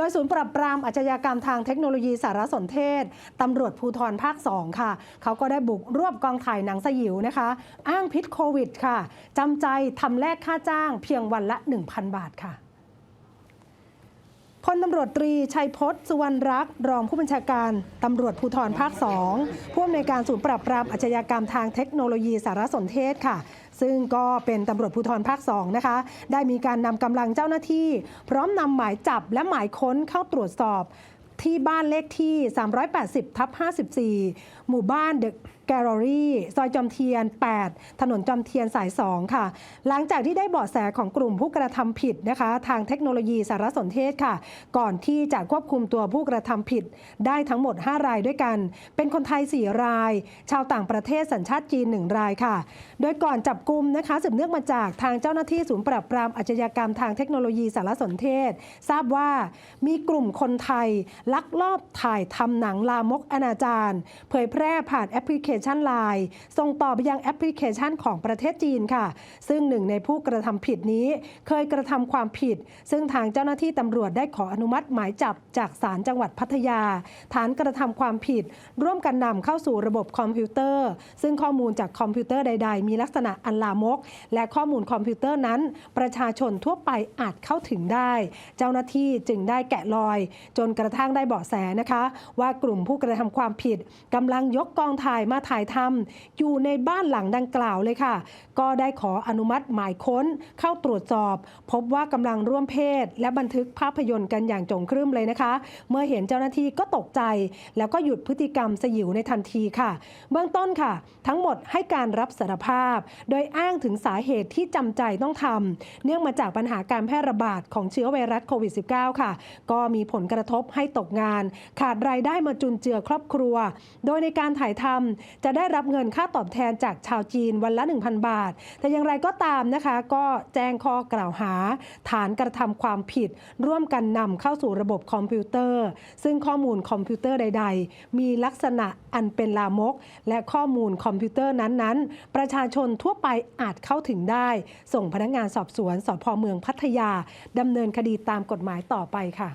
โดยศูนย์ปรับปรามอาชญากรรมทางเทคโนโลยีสารสนเทศตำรวจภูธรภาค 2 ค่ะ เขาก็ได้บุกรวบกองถ่ายหนังสยิวนะคะ อ้างพิษโควิด ค่ะจำใจทำแลกค่าจ้างเพียงวันละ 1,000 บาทค่ะ พลตำรวจตรีชัยพศสุวรรณรักษ์รองผู้บัญชาการตำรวจภูธรภาค 2 ผู้อำนวยการศูนย์ปรับปรามอาชญากรรมทางเทคโนโลยีสารสนเทศค่ะ ซึ่งก็เป็นตำรวจภูธรภาค 2 นะคะ ได้มีการนำกำลังเจ้าหน้าที่ พร้อมนำหมายจับและหมายค้นเข้าตรวจสอบ ที่บ้านเลขที่ 380ทับ54 หมู่บ้านเดอะแกลลอรี่ซอยจอมเทียน 8 ถนนจอมเทียนสาย 2 ค่ะ หลังจากที่ได้เบาะแสของกลุ่มผู้กระทำผิดนะคะ ทางเทคโนโลยีสารสนเทศค่ะ ก่อนที่จะควบคุมตัวผู้กระทำผิด ได้ทั้งหมด 5 รายด้วยกัน เป็นคนไทย 4 ราย ชาวต่างประเทศสัญชาติจีน 1 รายค่ะ โดยก่อนจับกลุ่มนะคะสืบเนื่องมาจากทางเจ้าหน้าที่ศูนย์ปราบปรามอาชญากรรมทางเทคโนโลยีสารสนเทศ ทราบว่ามีกลุ่มคนไทยลักลอบถ่ายทำหนังลามกอนาจารเผยแพร่ผ่านแอปพลิเคชันไลน์ส่งต่อไปยังแอปพลิเคชันของประเทศจีนค่ะ ซึ่งหนึ่งในผู้กระทำผิดนี้เคยกระทำความผิด ซึ่งทางเจ้าหน้าที่ตำรวจได้ขออนุมัติหมายจับจากศาลจังหวัดพัทยา ฐานกระทำความผิด ร่วมกันนำเข้าสู่ระบบคอมพิวเตอร์ ซึ่งข้อมูลจากคอมพิวเตอร์ใด ๆ มีลักษณะอันลามก และข้อมูลคอมพิวเตอร์นั้น ประชาชนทั่วไปอาจเข้าถึงได้ เจ้าหน้าที่จึงได้แกะรอย จนกระทั่งได้เบาะแสนะคะ ว่ากลุ่มผู้กระทำความผิดกำลังยกกองถ่ายมาถ่ายทำอยู่ในบ้านหลังดังกล่าวเลยค่ะ ก็ได้ขออนุมัติหมายค้นเข้าตรวจสอบ พบว่ากำลังร่วมเพศ และบันทึกภาพยนตร์กันอย่างจงครึ่มเลยนะคะ เมื่อเห็นเจ้าหน้าที่ก็ตกใจ แล้วก็หยุดพฤติกรรมสยิวในทันทีค่ะ เบื้องต้นค่ะ ทั้งหมดให้การรับสารภาพ โดยอ้างถึงสาเหตุที่จำใจต้องทำเนื่องมาจากปัญหาการแพร่ระบาดของเชื้อไวรัสโควิด -19 ค่ะ ก็มีผลกระทบให้ตกกงาน ขาดรายได้มาจุนเจือครอบครัว โดยในการถ่ายทำจะได้รับเงินค่าตอบแทนจากชาวจีนวันละ 1,000 บาท แต่อย่างไรก็ตามนะคะ ก็แจ้งข้อกล่าวหา ฐานกระทำความผิด ร่วมกันนำเข้าสู่ระบบคอมพิวเตอร์ ซึ่งข้อมูลคอมพิวเตอร์ใด ๆ มีลักษณะอันเป็นลามก และข้อมูลคอมพิวเตอร์นั้นๆ ประชาชนทั่วไปอาจเข้าถึงได้ ส่งพนักงานสอบสวนสพเมืองพัทยาดำเนินคดีตามกฎหมายต่อไปค่ะ